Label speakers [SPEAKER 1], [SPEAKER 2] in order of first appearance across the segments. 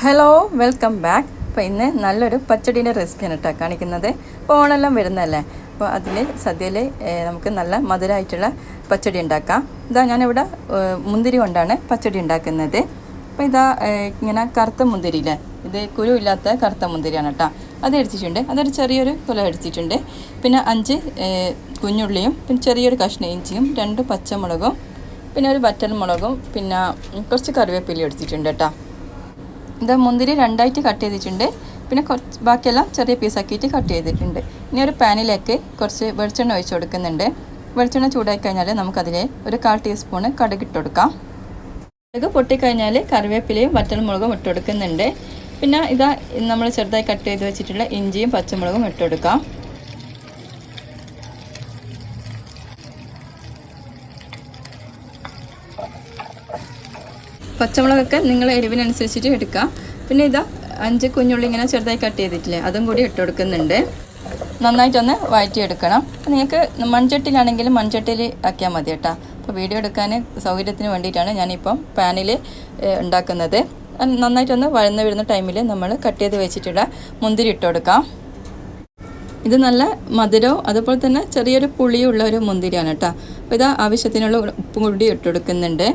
[SPEAKER 1] Hello welcome back അപ്പോൾ ഇന്ന് നല്ലൊരു പച്ചടീന്റെ റെസിപ്പിയാണ് കേട്ടോ കാണിക്കുന്നത്. അപ്പോൾ ഓണെല്ലാം വരുന്നതല്ലേ? അപ്പോൾ അതിൽ സദ്യയിൽ നമുക്ക് നല്ല മധുരമായിട്ടുള്ള പച്ചടി ഉണ്ടാക്കാം. ഇതാ ഞാനിവിടെ മുന്തിരി കൊണ്ടാണ് പച്ചടി ഉണ്ടാക്കുന്നത്. അപ്പോൾ ഇതാ ഇങ്ങനെ കറുത്ത മുന്തിരിയില്ലേ? ഇത് കുരുവില്ലാത്ത കറുത്ത മുന്തിരിയാണ് കേട്ടോ അത് എടുത്തിട്ടുണ്ട് അതൊരു ചെറിയൊരു കുല എടുത്തിട്ടുണ്ട് പിന്നെ അഞ്ച് കുഞ്ഞുള്ളിയും പിന്നെ ചെറിയൊരു കഷ്ണ ഇഞ്ചിയും രണ്ട് പച്ചമുളകും പിന്നെ ഒരു വറ്റൽ മുളകും പിന്നെ കുറച്ച് കറിവേപ്പിലയും എടുത്തിട്ടുണ്ട് കേട്ടോ ഇത് മുന്തിരി രണ്ടായിട്ട് കട്ട് ചെയ്തിട്ടുണ്ട്. പിന്നെ കുറച്ച് ബാക്കിയെല്ലാം ചെറിയ പീസാക്കിയിട്ട് കട്ട് ചെയ്തിട്ടുണ്ട്. ഇനി ഒരു പാനിലേക്ക് കുറച്ച് വെളിച്ചെണ്ണ ഒഴിച്ച് കൊടുക്കുന്നുണ്ട്. വെളിച്ചെണ്ണ ചൂടായി കഴിഞ്ഞാൽ നമുക്കതിൽ ഒരു കാൽ ടീസ്പൂണ് കടുക് ഇട്ട് കൊടുക്കാം. കടുക് പൊട്ടിക്കഴിഞ്ഞാൽ കറിവേപ്പിലയും വറ്റൽമുളകും ഇട്ട് കൊടുക്കുന്നുണ്ട്. പിന്നെ ഇതാ നമ്മൾ ചെറുതായി കട്ട് ചെയ്ത് വെച്ചിട്ടുള്ള ഇഞ്ചിയും പച്ചമുളകും ഇട്ട് കൊടുക്കാം. പച്ചമുളകൊക്കെ നിങ്ങൾ എരിവിനനുസരിച്ചിട്ട് എടുക്കുക പിന്നെ ഇതാ അഞ്ച് കുഞ്ഞുള്ളി ഇങ്ങനെ ചെറുതായി കട്ട് ചെയ്തിട്ടില്ലേ അതും കൂടി ഇട്ട് കൊടുക്കുന്നുണ്ട്. നന്നായിട്ടൊന്ന് വഴറ്റിയെടുക്കണം. നിങ്ങൾക്ക് മൺചട്ടിയിലാണെങ്കിലും മൺചട്ടിയിൽ ആക്കിയാൽ മതി കേട്ടോ. അപ്പോൾ വീഡിയോ എടുക്കാൻ സൗകര്യത്തിന് വേണ്ടിയിട്ടാണ് ഞാനിപ്പം പാനിൽ ഉണ്ടാക്കുന്നത്. നന്നായിട്ടൊന്ന് വഴന്ന് വരുന്ന ടൈമിൽ നമ്മൾ കട്ട് ചെയ്ത് വെച്ചിട്ടുള്ള മുന്തിരി ഇട്ട് കൊടുക്കാം. ഇത് നല്ല മധുരവും അതുപോലെ തന്നെ ചെറിയൊരു പുളിയുള്ള ഒരു മുന്തിരിയാണ് കേട്ടോ. അപ്പോൾ ഇത് ആവശ്യത്തിനുള്ള ഉപ്പും കൂടി ഇട്ട് കൊടുക്കുന്നുണ്ട്.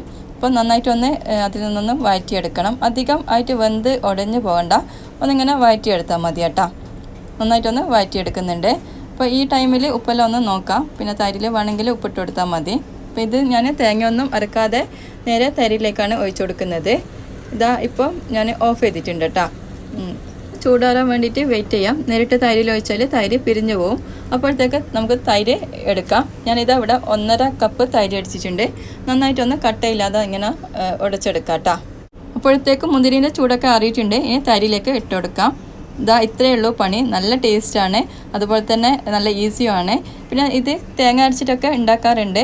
[SPEAKER 1] അപ്പോൾ നന്നായിട്ട് ഒന്ന് അതിൽ നിന്നൊന്ന് വഴറ്റിയെടുക്കണം. അധികം ആയിട്ട് വെന്ത് ഉടഞ്ഞു പോകണ്ട. ഒന്നിങ്ങനെ വഴറ്റിയെടുത്താൽ മതി കേട്ടോ. നന്നായിട്ടൊന്ന് വഴറ്റിയെടുക്കുന്നുണ്ട്. അപ്പോൾ ഈ ടൈമിൽ ഉപ്പെല്ലാം ഒന്ന് നോക്കാം. പിന്നെ തരിൽ വേണമെങ്കിൽ ഉപ്പിട്ട് കൊടുത്താൽ മതി. അപ്പോൾ ഇത് ഞാൻ തേങ്ങയൊന്നും അരക്കാതെ നേരെ തരിയിലേക്കാണ് ഒഴിച്ചു കൊടുക്കുന്നത്. ഇതാ ഇപ്പം ഞാൻ ഓഫ് ചെയ്തിട്ടുണ്ട് കേട്ടോ. ചൂടാറാൻ വേണ്ടിയിട്ട് വെയിറ്റ് ചെയ്യാം. നേരിട്ട് തൈരിൽ ഒഴിച്ചാൽ തൈര് പിരിഞ്ഞു പോകും അപ്പോഴത്തേക്ക് നമുക്ക് തൈര് എടുക്കാം. ഞാനിതാ ഇവിടെ ഒന്നര കപ്പ് തൈര് അടിച്ചിട്ടുണ്ട്. നന്നായിട്ടൊന്ന് കട്ടയില്ലാതെ ഇങ്ങനെ ഉടച്ചെടുക്കാം കേട്ടോ അപ്പോഴത്തേക്ക് മുന്തിരിന്റെ ചൂടൊക്കെ അറിയിട്ടുണ്ട് ഇനി തൈരിലേക്ക് ഇട്ട് കൊടുക്കാം. ഇതാ ഇത്രയേ ഉള്ളൂ പണി. നല്ല ടേസ്റ്റാണ് അതുപോലെ തന്നെ നല്ല ഈസിയുമാണ് പിന്നെ ഇത് തേങ്ങ അരച്ചിട്ടൊക്കെ ഉണ്ടാക്കാറുണ്ട്.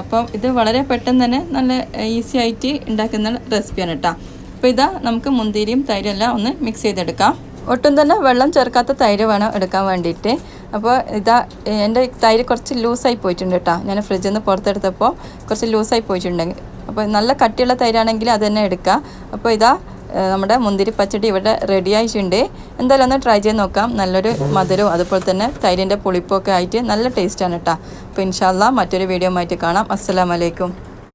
[SPEAKER 1] അപ്പം ഇത് വളരെ പെട്ടെന്ന് തന്നെ നല്ല ഈസി ആയിട്ട് ഉണ്ടാക്കുന്ന റെസിപ്പിയാണ് കേട്ടോ അപ്പോൾ ഇതാ നമുക്ക് മുന്തിരിയും തൈരും എല്ലാം ഒന്ന് മിക്സ് ചെയ്തെടുക്കാം. ഒട്ടും തന്നെ വെള്ളം ചേർക്കാത്ത തൈര് വേണം എടുക്കാൻ വേണ്ടിയിട്ട്. അപ്പോൾ ഇതാ എന്റെ തൈര് കുറച്ച് ലൂസായി പോയിട്ടുണ്ട് കേട്ടോ. ഞാൻ ഫ്രിഡ്ജിൽ നിന്ന് പുറത്തെടുത്തപ്പോൾ കുറച്ച് ലൂസായി പോയിട്ടുണ്ടെങ്കിൽ അപ്പോൾ നല്ല കട്ടിയുള്ള തൈരാണെങ്കിൽ അത് തന്നെ എടുക്കുക അപ്പോൾ ഇതാ നമ്മുടെ മുന്തിരി പച്ചടി ഇവിടെ റെഡി ആയിട്ടുണ്ട്. എന്തായാലും ഒന്ന് ട്രൈ ചെയ്ത് നോക്കാം. നല്ലൊരു മധുരവും അതുപോലെ തന്നെ തൈരിന്റെ പുളിപ്പൊക്കെ ആയിട്ട് നല്ല ടേസ്റ്റാണ് കേട്ടോ. അപ്പോൾ ഇൻഷാല്ല മറ്റൊരു വീഡിയോ ആയിട്ട് കാണാം. അസ്സലാമലൈക്കും